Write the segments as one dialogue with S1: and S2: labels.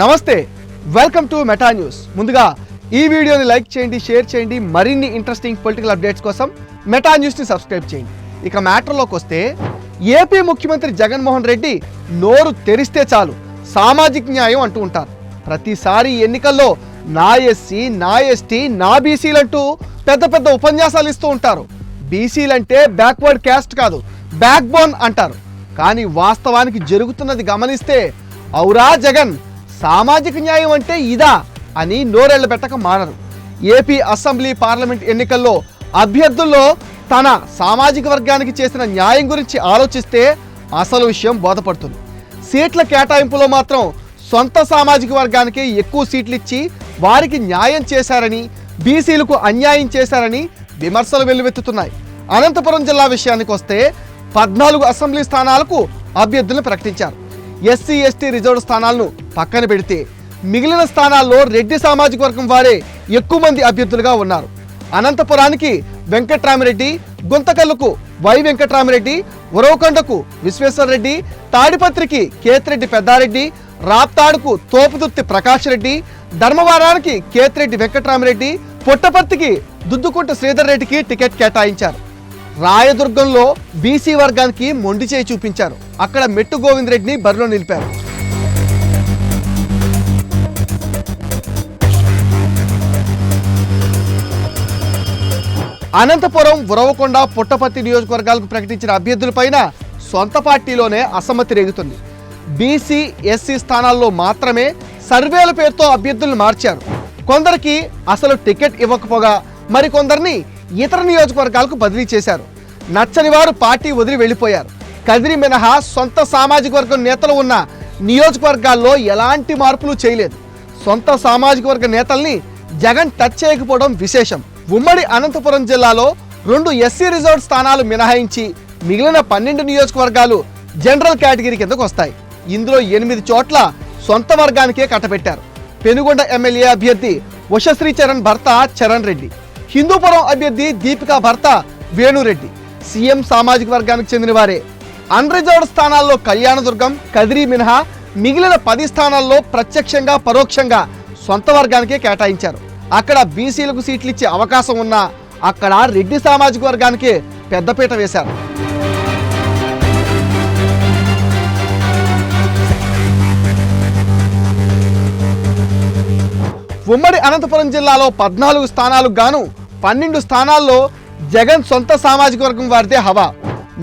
S1: నమస్తే welcome to meta news ముందుగా ఈ వీడియోని లైక్ చేయండి షేర్ చేయండి మరిన్ని ఇంట్రెస్టింగ్ పొలిటికల్ అప్డేట్స్ కోసం మెటా న్యూస్ని సబ్స్క్రైబ్ చేయండి. ఇక మ్యాటర్లోకి వస్తే ఏపీ ముఖ్యమంత్రి జగన్మోహన్ రెడ్డి నోరు తెరిస్తే చాలు సామాజిక న్యాయం అంటూ ఉంటారు. ప్రతిసారి ఎన్నికల్లో నా ఎస్సీ నా ఎస్టీ నా బీసీలంటూ పెద్ద పెద్ద ఉపన్యాసాలు ఇస్తూ ఉంటారు. బీసీలంటే బ్యాక్వర్డ్ క్యాస్ట్ కాదు బ్యాక్ బోన్ అంటారు. కానీ వాస్తవానికి జరుగుతున్నది గమనిస్తే ఔరా జగన్ సామాజిక న్యాయం అంటే ఇదా అని నోరెళ్ళ పెట్టక మానరు. ఏపీ అసెంబ్లీ పార్లమెంట్ ఎన్నికల్లో అభ్యర్థుల్లో తన సామాజిక వర్గానికి చేసిన న్యాయం గురించి ఆలోచిస్తే అసలు విషయం బోధపడుతుంది. సీట్ల కేటాయింపులో మాత్రం సొంత సామాజిక వర్గానికి ఎక్కువ సీట్లు ఇచ్చి వారికి న్యాయం చేశారని బీసీలకు అన్యాయం చేశారని విమర్శలు వెల్లువెత్తుతున్నాయి. అనంతపురం జిల్లా విషయానికి వస్తే పద్నాలుగు అసెంబ్లీ స్థానాలకు అభ్యర్థులను ప్రకటించారు. ఎస్సీ ఎస్టీ రిజర్వ్ స్థానాలను పక్కన పెడితే మిగిలిన స్థానాల్లో రెడ్డి సామాజిక వర్గం వారే ఎక్కువ మంది అభ్యర్థులుగా ఉన్నారు. అనంతపురానికి వెంకట్రామిరెడ్డి గుంతకల్లుకు వై వెంకట్రామిరెడ్డి ఉరవకొండకు విశ్వేశ్వరరెడ్డి తాడిపత్రికి కేతిరెడ్డి పెద్దారెడ్డి రాప్తాడుకు తోపుదుర్తి ప్రకాష్ రెడ్డి ధర్మవరానికి కేతిరెడ్డి వెంకట్రామిరెడ్డి పుట్టపర్తికి దుద్దుకుంట శ్రీధర్ రెడ్డికి టికెట్ కేటాయించారు. రాయదుర్గంలో బీసీ వర్గానికి మొండి చేయి చూపించారు. అక్కడ మెట్టు గోవింద్ రెడ్డిని బరిలో నిలిపారు. అనంతపురం ఉరవకొండ పుట్టపర్తి నియోజకవర్గాలకు ప్రకటించిన అభ్యర్థులపైన సొంత పార్టీలోనే అసమ్మతి రేగుతుంది. బీసీ ఎస్సీ స్థానాల్లో మాత్రమే సర్వేల పేరుతో అభ్యర్థులను మార్చారు. కొందరికి అసలు టికెట్ ఇవ్వకపోగా మరికొందరిని ఇతర నియోజకవర్గాలకు బదిలీ చేశారు. నచ్చని వారు పార్టీ వదిలి వెళ్ళిపోయారు. కదిరి మినహా సొంత సామాజిక వర్గం నేతలు ఉన్న నియోజకవర్గాల్లో ఎలాంటి మార్పులు చేయలేదు. సొంత సామాజిక వర్గ నేతల్ని జగన్ టచ్ చేయకపోవడం విశేషం. ఉమ్మడి అనంతపురం జిల్లాలో రెండు ఎస్సీ రిజర్వ్ స్థానాలు మినహాయించి మిగిలిన పన్నెండు నియోజకవర్గాలు జనరల్ కేటగిరీ కిందకు వస్తాయి. ఇందులో ఎనిమిది చోట్ల సొంత వర్గానికే కట్టబెట్టారు. పెనుగొండ ఎమ్మెల్యే అభ్యర్థి ఉషశ్రీ చరణ్ భర్త చరణ్ రెడ్డి. హిందూపురం అభ్యర్థి దీపిక భర్త వేణురెడ్డి. సీఎం సామాజిక వర్గానికి చెందిన వారే. అన్రిజర్వ్డ్ స్థానాల్లో కళ్యాణదుర్గం కదిరి మినహా మిగిలిన పది స్థానాల్లో ప్రత్యక్షంగా పరోక్షంగా సొంత వర్గానికే కేటాయించారు. అక్కడ బీసీలకు సీట్లు ఇచ్చే అవకాశం ఉన్నా అక్కడ రెడ్డి సామాజిక వర్గానికి పెద్దపీట వేశారు. ఉమ్మడి అనంతపురం జిల్లాలో పద్నాలుగు స్థానాలకు గాను పన్నెండు స్థానాల్లో జగన్ సొంత సామాజిక వర్గం వారిదే హవా.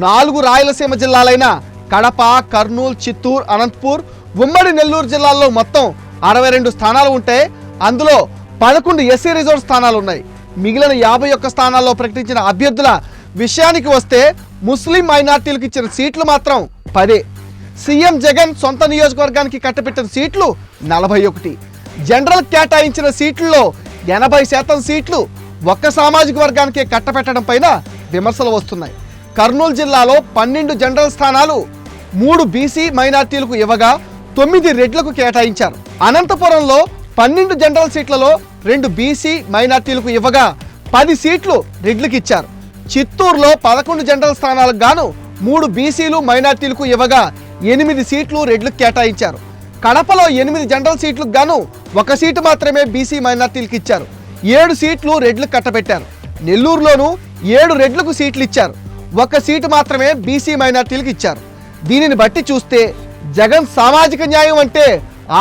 S1: నాలుగు రాయలసీమ జిల్లాలైన కడప కర్నూలు చిత్తూరు అనంతపూర్ ఉమ్మడి నెల్లూరు జిల్లాల్లో మొత్తం అరవై రెండు స్థానాలు ఉంటే అందులో పదకొండు ఎస్సీ రిజర్వ్ స్థానాలు ఉన్నాయి. మిగిలిన యాభై ఒక్క స్థానాల్లో ప్రకటించిన అభ్యర్థుల విషయానికి వస్తే ముస్లిం మైనార్టీలకు ఇచ్చిన సీట్లు మాత్రం పదే. సీఎం జగన్ సొంత నియోజకవర్గానికి కట్టబెట్టిన సీట్లు నలభై ఒకటి. జనరల్ కేటాయించిన సీట్లలో ఎనభై శాతం సీట్లు ఒక్క సామాజిక వర్గానికే కట్టపెట్టడం పైన విమర్శలు వస్తున్నాయి. కర్నూలు జిల్లాలో పన్నెండు జనరల్ స్థానాలు మూడు బీసీ మైనార్టీలకు ఇవ్వగా తొమ్మిది రెడ్లకు కేటాయించారు. అనంతపురంలో పన్నెండు జనరల్ సీట్లలో రెండు బీసీ మైనార్టీలకు ఇవ్వగా పది సీట్లు రెడ్లకు ఇచ్చారు. చిత్తూరులో పదకొండు జనరల్ స్థానాలకు గాను మూడు బీసీలు మైనార్టీలకు ఇవ్వగా ఎనిమిది సీట్లు రెడ్లకు కేటాయించారు. కడపలో ఎనిమిది జనరల్ సీట్లకు గాను ఒక సీటు మాత్రమే బీసీ మైనార్టీలకు ఇచ్చారు. ఏడు సీట్లు రెడ్లకు కట్టబెట్టారు. నెల్లూరులోనూ ఏడు రెడ్లకు సీట్లు ఇచ్చారు. ఒక సీటు మాత్రమే బీసీ మైనార్టీలకు ఇచ్చారు. దీనిని బట్టి చూస్తే జగన్ సామాజిక న్యాయం అంటే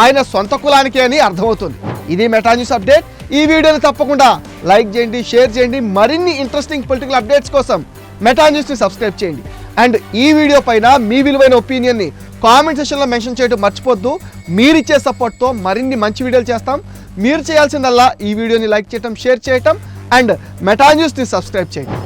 S1: ఆయన సొంత కులానికే అని అర్థమవుతుంది. ఇది మెటా న్యూస్ అప్డేట్. ఈ వీడియోని తప్పకుండా లైక్ చేయండి షేర్ చేయండి. మరిన్ని ఇంట్రెస్టింగ్ పొలిటికల్ అప్డేట్స్ కోసం మెటా న్యూస్ని సబ్స్క్రైబ్ చేయండి. అండ్ ఈ వీడియో పైన మీ విలువైన ఒపీనియన్ని కామెంట్ సెషన్లో మెన్షన్ చేయడం మర్చిపోద్దు. మీరిచ్చే సపోర్ట్తో మరిన్ని మంచి వీడియోలు చేస్తాం. మీరు చేయాల్సిందల్లా ఈ వీడియోని లైక్ చేయటం షేర్ చేయటం అండ్ మెటా న్యూస్ని సబ్స్క్రైబ్ చేయండి.